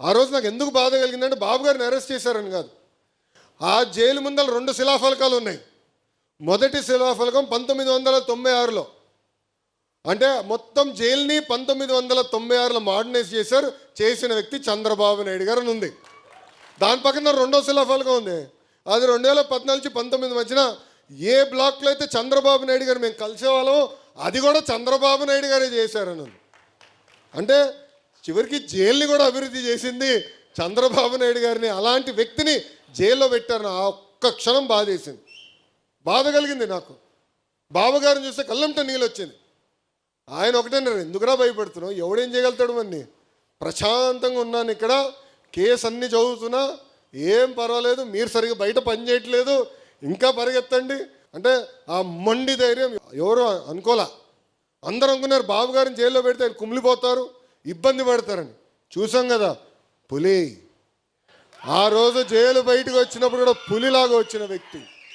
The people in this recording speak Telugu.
ఆ రోజు నాకు ఎందుకు బాధ కలిగిందంటే బాబు గారిని అరెస్ట్ చేశారని కాదు. ఆ జైలు ముందర రెండు శిలాఫలకాలు ఉన్నాయి. మొదటి శిలాఫలకం పంతొమ్మిది వందల తొంభై ఆరులో. అంటే మొత్తం జైల్ని పంతొమ్మిది వందల తొంభై ఆరులో మోడర్నైజ్ చేశారు చేసిన వ్యక్తి చంద్రబాబు నాయుడు గారు అని ఉంది. దాని పక్కన రెండో శిలాఫలకం ఉంది. అది రెండు వేల పద్నాలుగు పంతొమ్మిది మధ్యన ఏ బ్లాక్లో అయితే చంద్రబాబు నాయుడు గారు మేము కలిసేవాళ్ళం అది కూడా చంద్రబాబు నాయుడు గారే చేశారని అంటే చివరికి జైల్ని కూడా అభివృద్ధి చేసింది చంద్రబాబు నాయుడు గారిని. అలాంటి వ్యక్తిని జైల్లో పెట్టారని ఆ ఒక్క క్షణం బాధేసింది. బాధ కలిగింది నాకు. బావగారిని చూస్తే కళ్ళంట నీళ్ళు వచ్చింది ఆయన ఒకటేనారు ఎందుకురా భయపడుతున్నావు? ఎవడేం చేయగలుగుతాడు మన్ని ప్రశాంతంగా ఉన్నాను ఇక్కడ. కేసు అన్ని చదువుతున్నా. ఏం పర్వాలేదు. మీరు సరిగ్గా బయట పని చేయట్లేదు. ఇంకా పరిగెత్తండి. అంటే ఆ మొండి ధైర్యం ఎవరు అనుకోలే. అందరూ అనుకున్నారు బాబు గారిని జైల్లో పెడితే ఆయన కుమిలిపోతారు. ఇబ్బంది పడతారని. చూసాం కదా పులి. ఆ రోజు జైలు బయటకు వచ్చినప్పుడు కూడా పులిలాగా వచ్చిన వ్యక్తి.